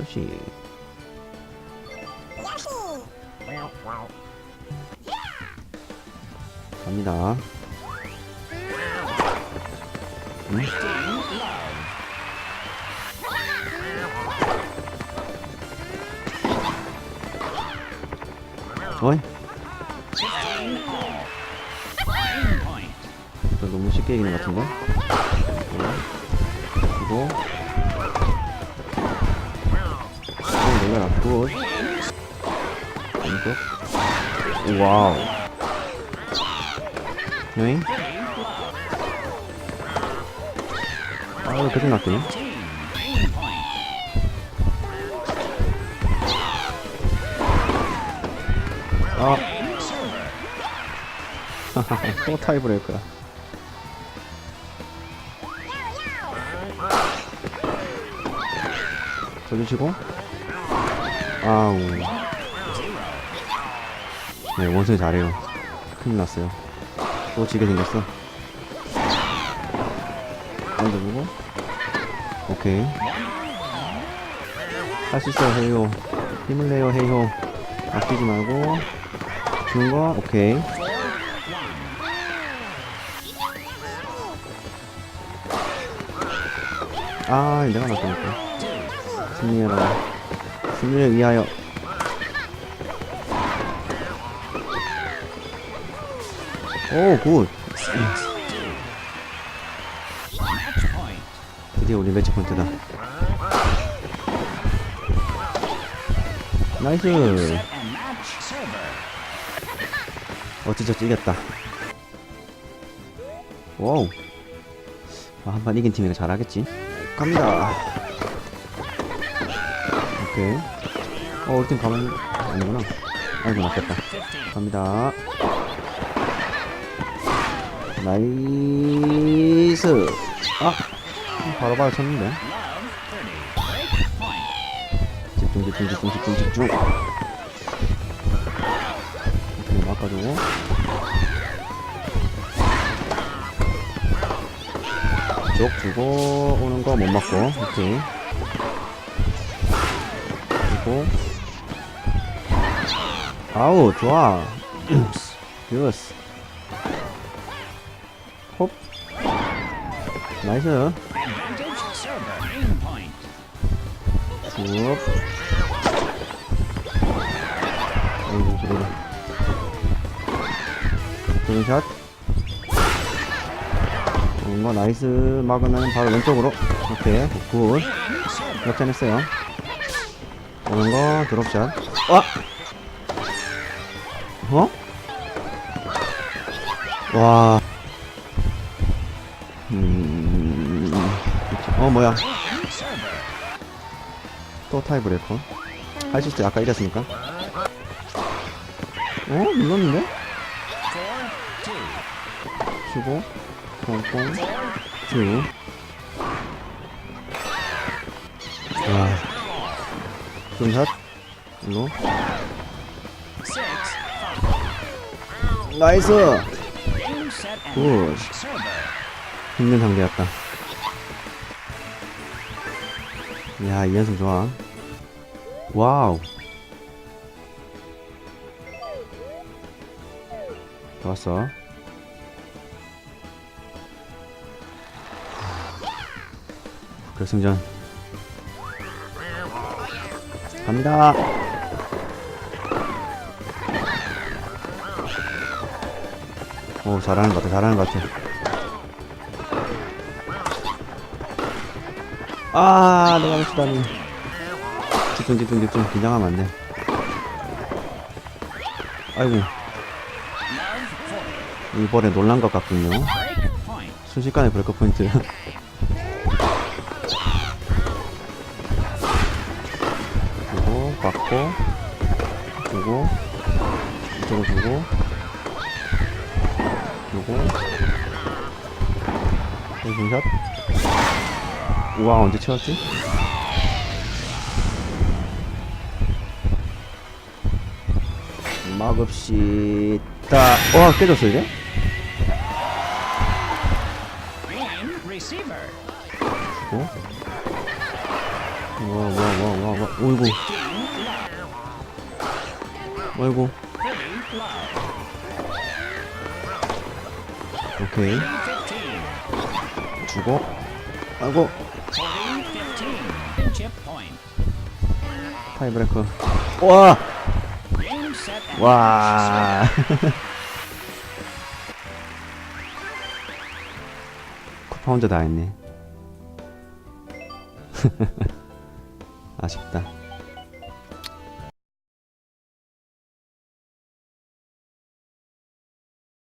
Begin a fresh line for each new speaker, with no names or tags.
역시 갑니다. 음? 어이? 너무 쉽게 이기는 것 같은데? 그리고 오 놀라라 굿 왼쪽 와우. 여잉 아유 그좀 낫더니? 아. 또 타이브레이크야. 써주시고 아우. 네 원숭이 잘해요. 큰일 났어요. 또 지게 생겼어. 던져주고? 오케이. 할 수 있어요 헤이호 힘을 내요 헤이호 아끼지 말고. 주는 거? 오케이. 아 내가 낫다니까. 승리해라 승리를 위하여. 오굿. 드디어 우리 매치 포인트다. 나이스. 어찌저찌 이겼다. 와우. 아, 한판 이긴 팀이가 잘하겠지? 갑니다 오케이. 어 우리 팀 가면 아니구나. 아이고 맞겠다. 갑니다. 나이스. 아 바로 바로 쳤는데. 집중 집중 집중 집중 집중. 오케이 막아주고. 쪽 주고 오는 거 못 맞고. 오케이 그리고. 아우 좋아. 굿스 홉 나이스. 쭉 어이구 그래도 드론샷. 뭔가 나이스 막으면 바로 왼쪽으로. 오케이. 굿. 역전했어요 오는 거 드롭샷 와 어? 와. 음... 어 뭐야? 또 타이브레이커? 할 수 있어. 아까 이랬으니까. 어? 눌렀는데? 주고. 꽁꽁 쭉 와. 좀샷 일로 나이스 굿 힘든 상대였다 야, 이 연습 좋아. 와우. 좋았어. 결승전. 갑니다. 오, 잘하는 것 같아, 잘하는 것 같아. 아, 내가 놓치다니. 집중, 집중, 집중. 긴장하면 안 돼. 아이고. 이번에 놀란 것 같군요. 순식간에 브레이크 포인트. 받고, 주고, 이쪽으로 주고, 주고, 샷 우와, 언제 채웠지? 막읍시다. 와, 깨졌어, 이제? 주고, 와와와와 와. 어이구 어이구 오케이 죽어 아이고. 타이브레이크 와 와. 쿠파 혼자 다 했네. 아쉽다.